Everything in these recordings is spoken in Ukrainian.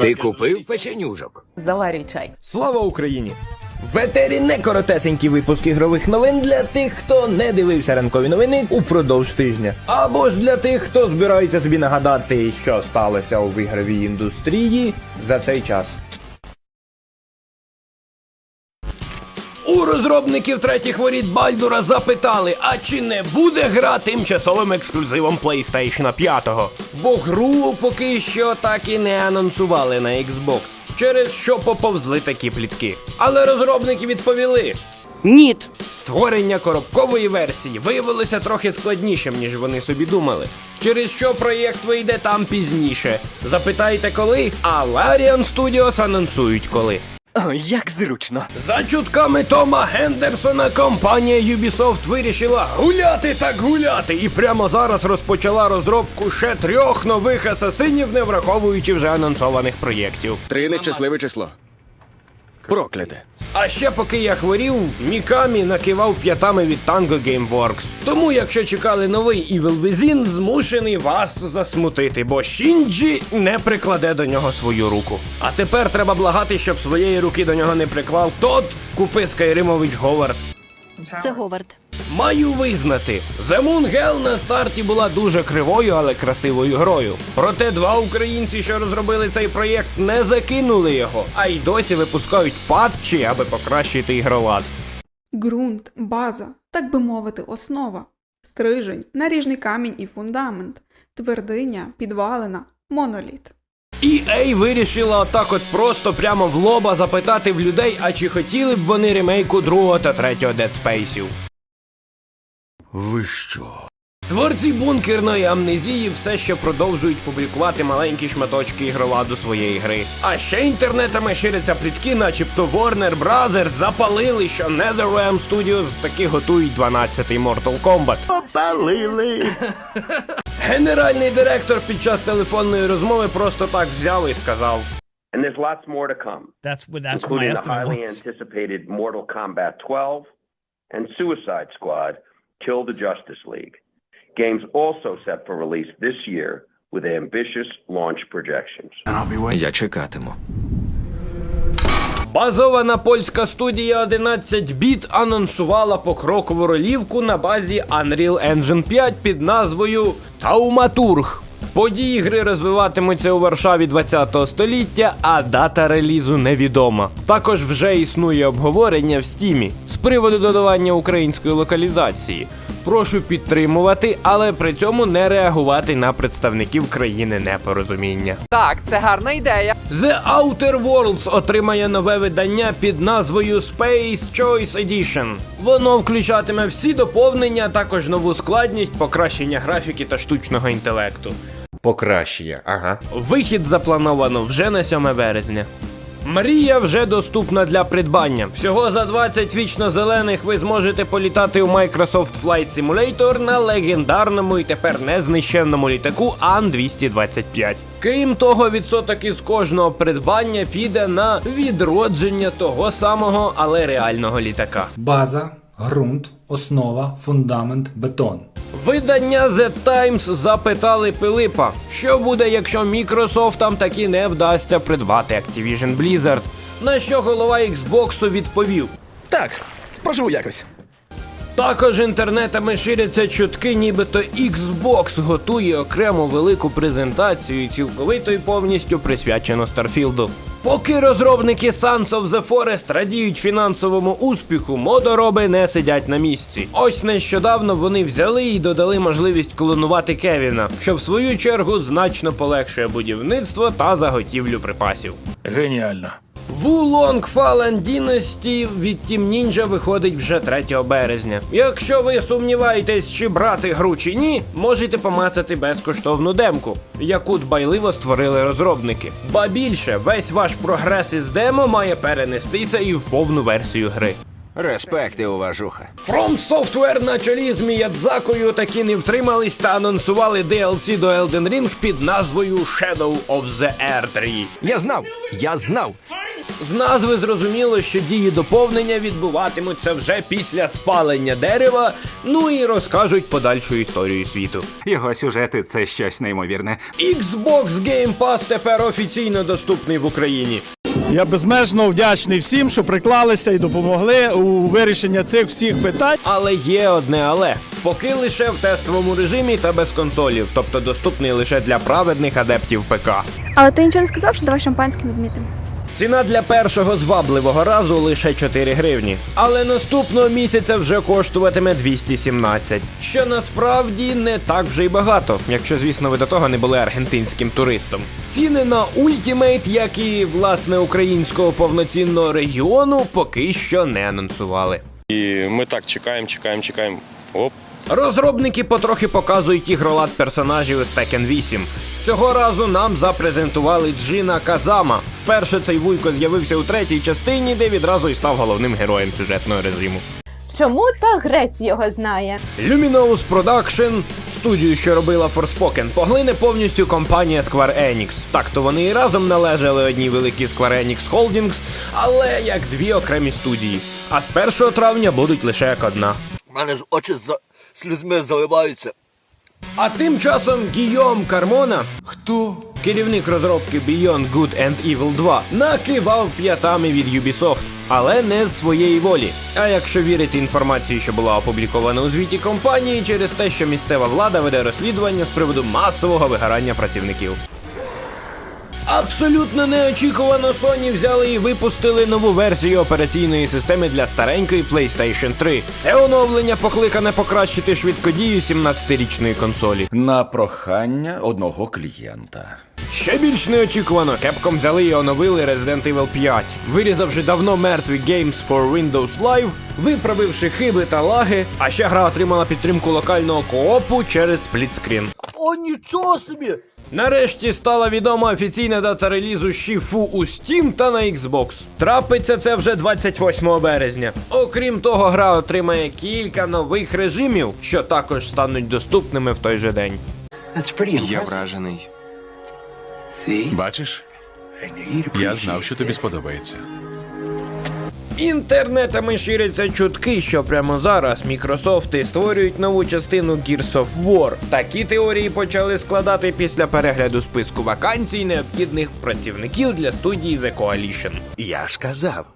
Ти купив печенюжок? Заварюй чай. Слава Україні! В етері не коротесенький випуск ігрових новин для тих, хто не дивився ранкові новини упродовж тижня. Або ж для тих, хто збирається собі нагадати, що сталося у ігровій індустрії за цей час. Розробників третіх воріт Бальдура запитали, а чи не буде гра тимчасовим ексклюзивом PlayStation 5? Бо гру поки що так і не анонсували на Xbox, через що поповзли такі плітки. Але розробники відповіли. Ніт. Створення коробкової версії виявилося трохи складнішим, ніж вони собі думали. Через що проєкт вийде там пізніше. Запитайте коли, а Larian Studios анонсують коли. О, як зручно. За чутками Тома Гендерсона компанія Ubisoft вирішила гуляти так гуляти, і прямо зараз розпочала розробку ще трьох нових асасинів, не враховуючи вже анонсованих проєктів. Три нещасливе число. Прокляте. А ще поки я хворів, Мікамі накивав п'ятами від Tango Gameworks. Тому, якщо чекали новий Evil Within, змушений вас засмутити, бо Шінджі не прикладе до нього свою руку. А тепер треба благати, щоб своєї руки до нього не приклав тот купи Скайримович Говард. Це Говард. Маю визнати, The Moon Hell на старті була дуже кривою, але красивою грою. Проте два українці, що розробили цей проєкт, не закинули його, а й досі випускають патчі, аби покращити ігролад. Ґрунт, база, так би мовити, основа, стрижень, наріжний камінь і фундамент, твердиня, підвалина, моноліт. EA вирішила отак от просто прямо в лоба запитати в людей, а чи хотіли б вони ремейку другого та третього Dead Space. Ви що? Творці бункерної амнезії все ще продовжують публікувати маленькі шматочки ігроладу своєї гри. А ще інтернетами ширяться плітки, начебто Warner Brothers запалили, що NetherRealm Studios таки готують 12-й Mortal Kombat. Попалили! Генеральний директор під час телефонної розмови просто так взяв і сказав: And there's lots more to come, That's what that's what my including the highly was. anticipated Mortal Kombat 12 and Suicide Squad Kill the Justice League. Games also set for release this year with ambitious launch projections. Я чекатиму. Базована польська студія 11 біт анонсувала покрокову ролівку на базі Unreal Engine 5 під назвою Тауматург. Події гри розвиватимуться у Варшаві 20-го століття, а дата релізу невідома. Також вже існує обговорення в стімі з приводу додавання української локалізації. Прошу підтримувати, але при цьому не реагувати на представників країни непорозуміння. Так, це гарна ідея. The Outer Worlds отримає нове видання під назвою Space Choice Edition. Воно включатиме всі доповнення, також нову складність, покращення графіки та штучного інтелекту. Покращення, ага. Вихід заплановано вже на 7 березня. Мрія вже доступна для придбання. Всього за 20 вічно зелених ви зможете політати у Microsoft Flight Simulator на легендарному і тепер незнищенному літаку Ан-225. Крім того, відсоток із кожного придбання піде на відродження того самого, але реального літака. База, ґрунт, основа, фундамент, бетон. Видання The Times запитали Пилипа, що буде, якщо Microsoft таки не вдасться придбати Activision Blizzard. На що голова Xbox відповів: Так, проживу якось. також інтернетами ширяться чутки, нібито Xbox готує окрему велику презентацію, цілковито і повністю присвячену Старфілду. Поки розробники Sons of the Forest радіють фінансовому успіху, модороби не сидять на місці. Ось нещодавно вони взяли і додали можливість клонувати Кевіна, що в свою чергу значно полегшує будівництво та заготівлю припасів. Геніально. Wulong Fallen Dynasty від Team Ninja виходить вже 3 березня. Якщо ви сумніваєтесь, чи брати гру чи ні, можете помацати безкоштовну демку, яку дбайливо створили розробники. Ба більше, весь ваш прогрес із демо має перенестися і в повну версію гри. Респекти, уважуха. From Software на чолі з Міядзакою таки не втримались та анонсували DLC до Elden Ring під назвою Shadow of the Air 3. Я знав, я знав. З назви зрозуміло, що дії доповнення відбуватимуться вже після спалення дерева, ну і розкажуть подальшу історію світу. Його сюжети це щось неймовірне. Xbox Game Pass тепер офіційно доступний в Україні. Я безмежно вдячний всім, що приклалися і допомогли у вирішенні цих всіх питань. Але є одне але. Поки лише в тестовому режимі та без консолів, тобто доступний лише для праведних адептів ПК. Але ти нічого не сказав, що давай шампанським відмітимо. Ціна для першого звабливого разу лише 4 гривні. Але наступного місяця вже коштуватиме 217. Що насправді не так вже й багато, якщо, звісно, ви до того не були аргентинським туристом. Ціни на Ultimate, як і власне українського повноцінного регіону, поки що не анонсували. І ми так чекаємо, чекаємо, чекаємо. Оп. Розробники потрохи показують ігролад персонажів із Tekken 8. Цього разу нам запрезентували Джина Казама. Вперше цей вуйко з'явився у третій частині, де відразу і став головним героєм сюжетного режиму. Чому та грець його знає? Luminous Production, студію, що робила Forspoken, поглине повністю компанія Square Enix. Так то вони і разом належали одній великій Square Enix Holdings, але як дві окремі студії. А з 1 травня будуть лише як одна. У мене ж очі за слізьми заливаються. А тим часом Гійом Кармона, хто керівник розробки Beyond Good and Evil 2, накивав п'ятами від Ubisoft, але не з своєї волі. А якщо вірити інформації, що була опублікована у звіті компанії, через те, що місцева влада веде розслідування з приводу масового вигорання працівників. Абсолютно неочікувано Sony взяли і випустили нову версію операційної системи для старенької PlayStation 3. Це оновлення покликане покращити швидкодію 17-річної консолі. На прохання одного клієнта. Ще більш неочікувано, Capcom взяли і оновили Resident Evil 5, вирізавши давно мертві Games for Windows Live, виправивши хиби та лаги, а ще гра отримала підтримку локального коопу через сплітскрін. О, нічого собі! Нарешті стала відома офіційна дата релізу Шіфу у Steam та на Xbox. Трапиться це вже 28 березня. Окрім того, гра отримає кілька нових режимів, що також стануть доступними в той же день. Я вражений. Бачиш? Я знав, що тобі сподобається. Інтернетами ширяться чутки, що прямо зараз Мікрософти створюють нову частину Gears of War. Такі теорії почали складати після перегляду списку вакансій необхідних працівників для студії The Coalition. Я ж казав.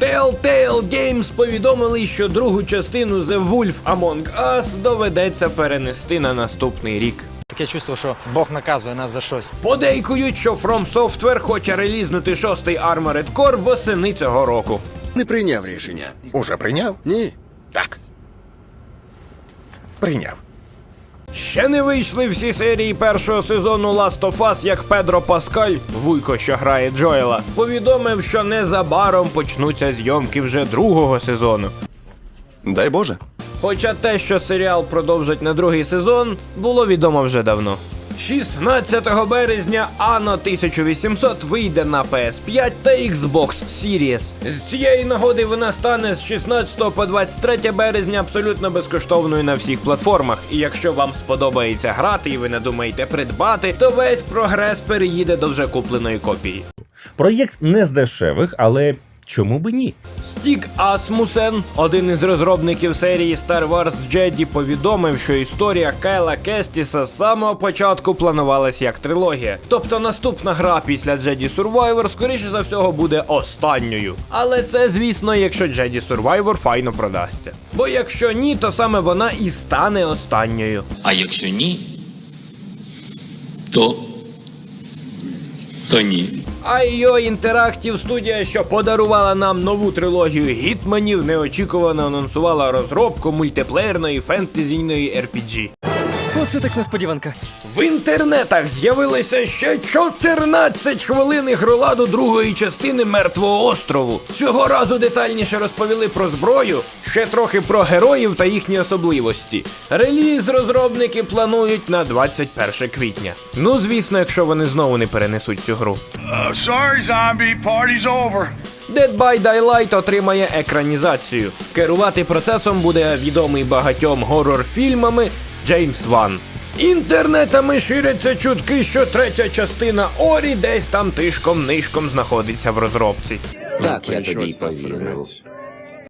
Telltale Games повідомили, що другу частину The Wolf Among Us доведеться перенести на наступний рік. Таке чувство, що Бог наказує нас за щось. Подейкують, що From Software хоче релізнути шостий Armored Core восени цього року. Не прийняв рішення. Уже прийняв? Ні. Так. Прийняв. Ще не вийшли всі серії першого сезону Last of Us, як Педро Паскаль, вуйко, що грає Джоела, повідомив, що незабаром почнуться зйомки вже другого сезону. Дай Боже. Хоча те, що серіал продовжать на другий сезон, було відомо вже давно. 16 березня Anno 1800 вийде на PS5 та Xbox Series. З цієї нагоди вона стане з 16 по 23 березня абсолютно безкоштовною на всіх платформах. І якщо вам сподобається грати і ви не думаєте придбати, то весь прогрес переїде до вже купленої копії. Проєкт не з дешевих, але чому би ні? Стік Асмусен, один із розробників серії Star Wars Jedi, повідомив, що історія Кайла Кестіса з самого початку планувалась як трилогія. Тобто наступна гра після Jedi Survivor, скоріше за всього, буде останньою. Але це, звісно, якщо Jedi Survivor файно продасться. Бо якщо ні, то саме вона і стане останньою. А якщо ні, то. то ні. IO Interactive студія, що подарувала нам нову трилогію гітманів, неочікувано анонсувала розробку мультиплеєрної фентезійної RPG. Оце так несподіванка. В інтернетах з'явилося ще 14 хвилин ігроладу другої частини Мертвого острову. Цього разу детальніше розповіли про зброю, ще трохи про героїв та їхні особливості. Реліз розробники планують на 21 квітня. Ну, звісно, якщо вони знову не перенесуть цю гру. Sorry, zombie, party's over. Dead by Daylight отримає екранізацію. Керувати процесом буде відомий багатьом горор-фільмами Джеймс Ван. Інтернетами ширяться чутки, що третя частина Орі десь там тишком-нишком знаходиться в розробці. Так, я тобі повірив.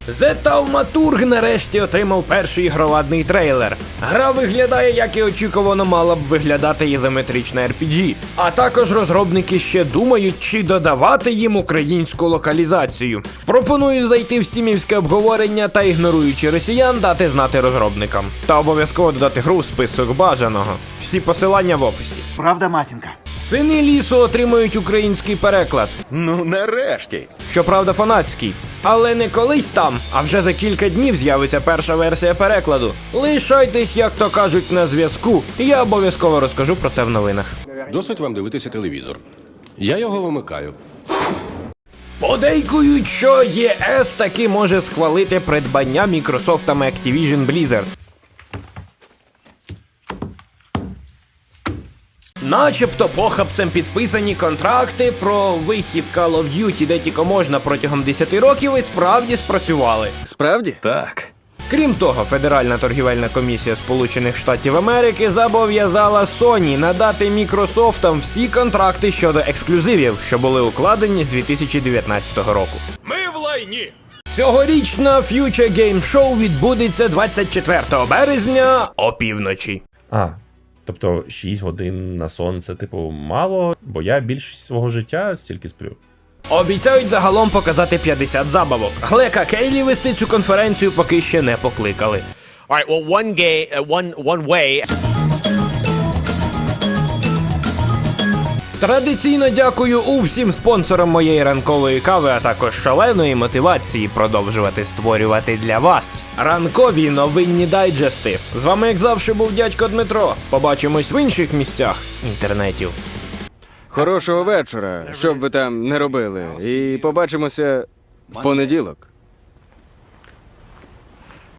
The Taumaturg нарешті отримав перший ігровадний трейлер. Гра виглядає, як і очікувано, мала б виглядати ізометрична RPG. А також розробники ще думають, чи додавати їм українську локалізацію. Пропоную зайти в стімівське обговорення та ігноруючи росіян, дати знати розробникам. Та обов'язково додати гру в список бажаного. Всі посилання в описі. Правда, матінка? Сини лісу отримують український переклад. Ну, нарешті. Щоправда, фанатський. Але не колись там, а вже за кілька днів з'явиться перша версія перекладу. Лишайтесь, як то кажуть, на зв'язку. Я обов'язково розкажу про це в новинах. Досить вам дивитися телевізор. Я його вимикаю. Подейкують, що ЄС таки може схвалити придбання Мікрософтами Activision Blizzard. Начебто похабцем підписані контракти про вихід Call of Duty, де тільки можна протягом 10 років і справді спрацювали. Справді? Так. Крім того, Федеральна торгівельна комісія Сполучених Штатів Америки зобов'язала Sony надати Мікрософтам всі контракти щодо ексклюзивів, що були укладені з 2019 року. Ми в лайні! Цьогорічна Future Game Show відбудеться 24 березня опівночі. А, тобто 6 годин на сон це, типу, мало, бо я більшість свого життя стільки сплю. Обіцяють загалом показати 50 забавок. Глека Кейлі вести цю конференцію поки ще не покликали. Alright, well, one gay, uh, one, one way. Традиційно дякую усім спонсорам моєї ранкової кави, а також шаленої мотивації продовжувати створювати для вас ранкові новинні дайджести. З вами, як завжди, був дядько Дмитро. Побачимось в інших місцях інтернетів. Хорошого вечора, що б ви там не робили, і побачимося в понеділок.